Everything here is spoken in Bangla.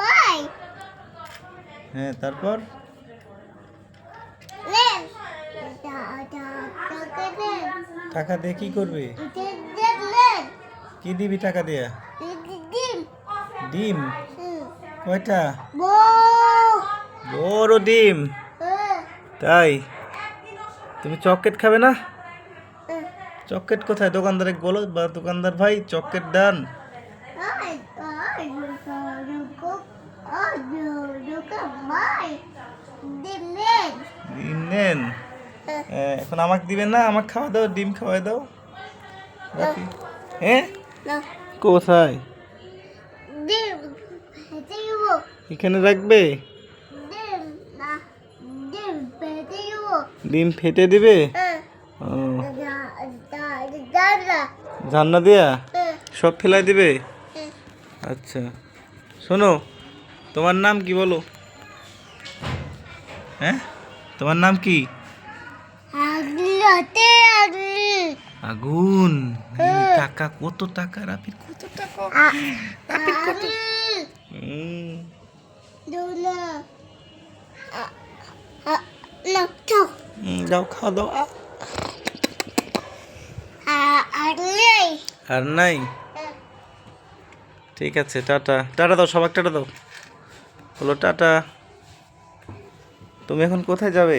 ভাই। হ্যাঁ তারপর? টাকা দিয়ে কি করবে? কি দিবি টাকা দিয়ে? ডিম। কয়টা? বড় ডিম। তাই? তুমি চকলেট খাবে না? চকলেট কোথায়? দোকানদারে বলো বা দোকানদার ভাই চকলেট দেন। ডিম নেন এখন আমাকে দিবেন না? আমাকে খাওয়া দাও ডিম খাওয়াই দাও। হ্যাঁ কোথায়? এখানে রাখবে. ডিম ফেটে দিবে? জান্না দিয়া? সব ফেলাই দিবে. আচ্ছা। শোনো তোমার নাম কি বলো? হ্যাঁ? তোমার নাম কি? আগুন। টাকা কত টাকা রাপির কত টাকা? আগলি হুম, দোলা আ আ নাকটো হুম, যাও খাওয়া দাও। আ, আ আর নাই? ঠিক আছে টাটা। টাটা দাও সবাই টাটা দাও। হলো টাটা। তুমি এখন কোথায় যাবে?